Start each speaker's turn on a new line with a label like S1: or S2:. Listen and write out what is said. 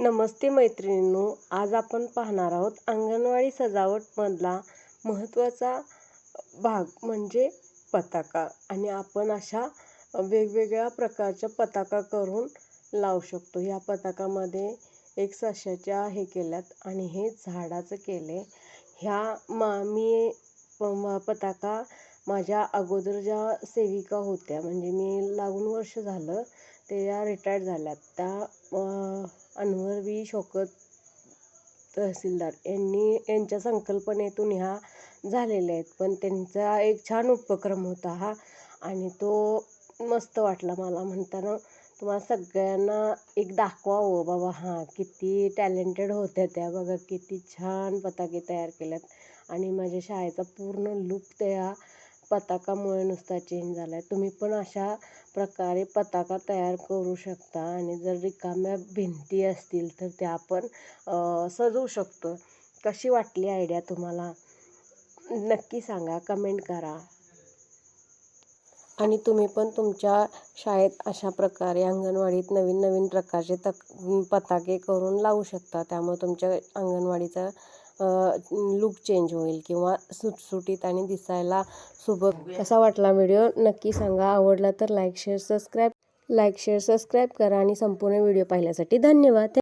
S1: नमस्ते मैत्रिणींनो आज आपण पाहणार आहोत अंगणवाडी सजावटमधला महत्त्वाचा भाग म्हणजे पताका. आणि आपण अशा वेगवेगळ्या प्रकारच्या पताका करून लावू शकतो. या पताकामध्ये एक सशाच्या हे केल्यात आणि हे झाडाचं केले. ह्या मा मी प- पताका माझ्या अगोदर ज्या सेविका होत्या म्हणजे मी लागून वर्ष झालं ते या रिटायर्ड झाल्यात. त्या अनवर बी शौकत तहसीलदार. यांनी यांच्या संकल्पनेतून ह्या झालेल्या आहेत. पण त्यांचा एक छान उपक्रम होता हा. आणि तो मस्त वाटला मला म्हणताना. तुम्हाला सगळ्यांना एक दाखवावं बाबा. हां किती टॅलेंटेड होत्या त्या. बघा किती छान पताके तयार केल्यात. आणि माझ्या शाळेचा पूर्ण लुक त्या पताकामुळे नुसता चेंज झाला आहे तुम्ही पण अशा प्रकारे पताका तयार करू शकता आणि जर रिकाम्या भिंती असतील तर त्या आपण सजवू शकतो कशी वाटली आयडिया तुम्हाला? नक्की सांगा कमेंट करा. आणि तुम्ही पण तुमच्या शाळेत अशा प्रकारे अंगणवाडीत नवीन नवीन प्रकारचे तक पताके करून लावू शकता. त्यामुळे तुमच्या अंगणवाडीचा लुक चेंज होईल किंवा सुटसुटीत आणि दिसायला सुबक. कसा वाटला व्हिडिओ नक्की सांगा. आवडला तर like share subscribe like share subscribe करा आणि संपूर्ण व्हिडिओ पाहिल्यासाठी धन्यवाद.